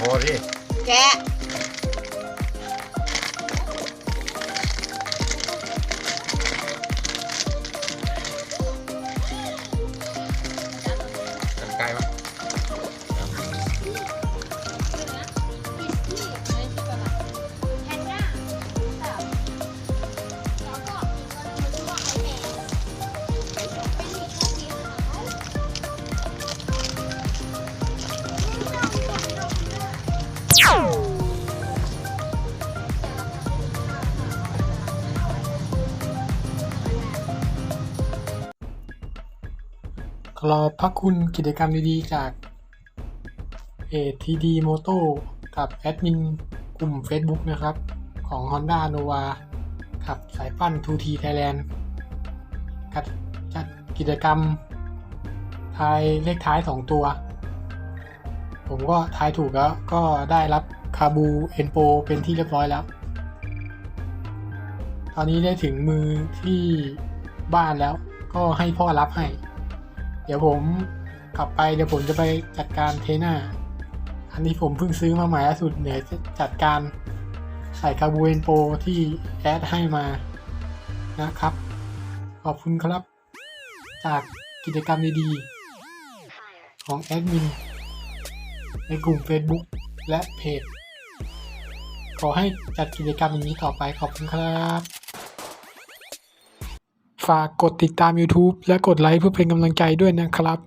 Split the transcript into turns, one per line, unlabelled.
พอดิ
แกะ
ขอบพระคุณกิจกรรมดีๆ จากเพจ TD Moto กับแอดมินกลุ่ม Facebook นะครับ ของ Honda Nova กับสายปั้น 2T Thailand กัดจัดกิจกรรมทายเลขท้าย 2 ตัว ผมก็ทายถูกแล้ว ก็ได้รับคาบูเอ็นโปเป็นที่เรียบร้อยแล้ว ตอนนี้ได้ถึงมือที่บ้านแล้ว ก็ให้พ่อรับให้ เดี๋ยวผมกลับไปเดี๋ยวผมจะไปจัดการเทน่า อันนี้ผมเพิ่งซื้อมาใหม่ล่าสุดเดี๋ยวจะจัดการใส่คาบูเอนโปที่แอดให้มานะครับ ขอบคุณครับ จากกิจกรรมดีๆ ของแอดมิน ในกลุ่ม Facebook และเพจ ขอให้จัดกิจกรรมอย่างนี้ต่อไปขอบคุณครับ ฝากกดติดตาม YouTube และกดไลค์เพื่อเป็นกำลังใจด้วยนะครับ